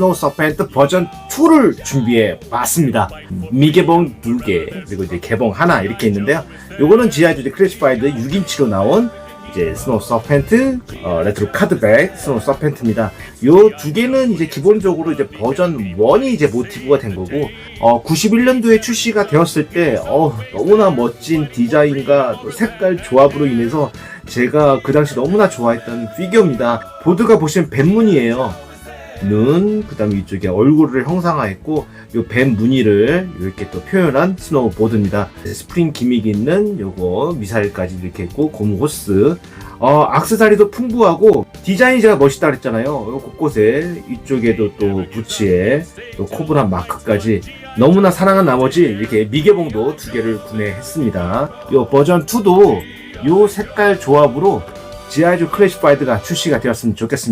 스노우 서펜트 버전 2를 준비해 봤습니다. 미개봉 2개, 그리고 이제 개봉 하나 이렇게 있는데요. 요거는 지하주디 클래시파이드 6인치로 나온 이제 스노우 서펜트, 어, 레트로 카드백 스노우 서펜트입니다. 요 두 개는 이제 기본적으로 이제 버전 1이 이제 모티브가 된 거고, 어, 91년도에 출시가 되었을 때, 어, 너무나 멋진 디자인과 또 색깔 조합으로 인해서 제가 그 당시 너무나 좋아했던 피규어입니다. 보드가 보시면 뱀무늬예요. 눈, 그 다음에 이쪽에 얼굴을 형상화했고, 요뱀 무늬를 이렇게 또 표현한 스노우보드입니다. 스프링 기믹이 있는 요거 미사일까지 이렇게 있고, 고무 호스. 어, 악세사리도 풍부하고, 디자인이 제가 멋있다 그랬잖아요. 요 곳곳에, 이쪽에도 또 부츠에, 또 코브라 마크까지. 너무나 사랑한 나머지, 이렇게 미개봉도 두 개를 구매했습니다. 요 버전 2도 요 색깔 조합으로 지하주 클래시파이드가 출시가 되었으면 좋겠습니다.